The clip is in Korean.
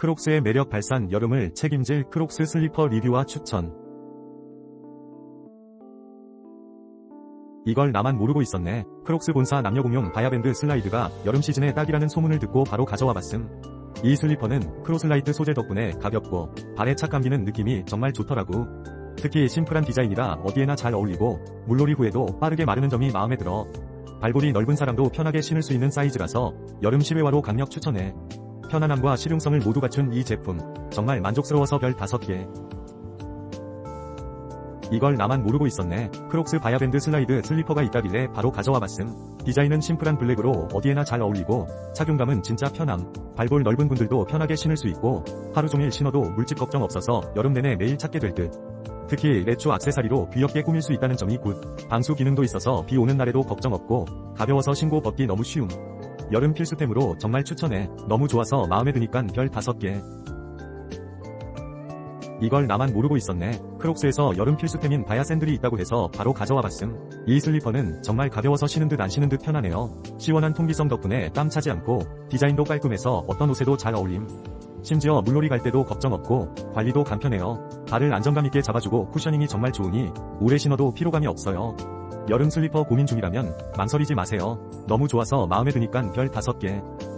크록스의 매력 발산 여름을 책임질 크록스 슬리퍼 리뷰와 추천. 이걸 나만 모르고 있었네. 크록스 본사 남녀공용 바야밴드 슬라이드가 여름 시즌에 딱이라는 소문을 듣고 바로 가져와 봤음. 이 슬리퍼는 크로슬라이트 소재 덕분에 가볍고 발에 착 감기는 느낌이 정말 좋더라고. 특히 심플한 디자인이라 어디에나 잘 어울리고 물놀이 후에도 빠르게 마르는 점이 마음에 들어. 발볼이 넓은 사람도 편하게 신을 수 있는 사이즈라서 여름 실외화로 강력 추천해. 편안함과 실용성을 모두 갖춘 이 제품 정말 만족스러워서 별 5개. 이걸 나만 모르고 있었네. 크록스 바야밴드 슬라이드 슬리퍼가 있다길래 바로 가져와 봤음. 디자인은 심플한 블랙으로 어디에나 잘 어울리고 착용감은 진짜 편함. 발볼 넓은 분들도 편하게 신을 수 있고 하루 종일 신어도 물집 걱정 없어서 여름 내내 매일 찾게 될 듯. 특히 레추 악세사리로 귀엽게 꾸밀 수 있다는 점이 굿. 방수 기능도 있어서 비 오는 날에도 걱정 없고 가벼워서 신고 벗기 너무 쉬움. 여름 필수템으로 정말 추천해. 너무 좋아서 마음에 드니깐 별 5개. 이걸 나만 모르고 있었네. 크록스에서 여름 필수템인 바야 샌들이 있다고 해서 바로 가져와 봤음. 이 슬리퍼는 정말 가벼워서 신은 듯 안 신은 듯 편하네요. 시원한 통기성 덕분에 땀 차지 않고 디자인도 깔끔해서 어떤 옷에도 잘 어울림. 심지어 물놀이 갈 때도 걱정 없고 관리도 간편해요. 발을 안정감 있게 잡아주고 쿠셔닝이 정말 좋으니 오래 신어도 피로감이 없어요. 여름 슬리퍼 고민 중이라면 망설이지 마세요. 너무 좋아서 마음에 드니깐 별 5개.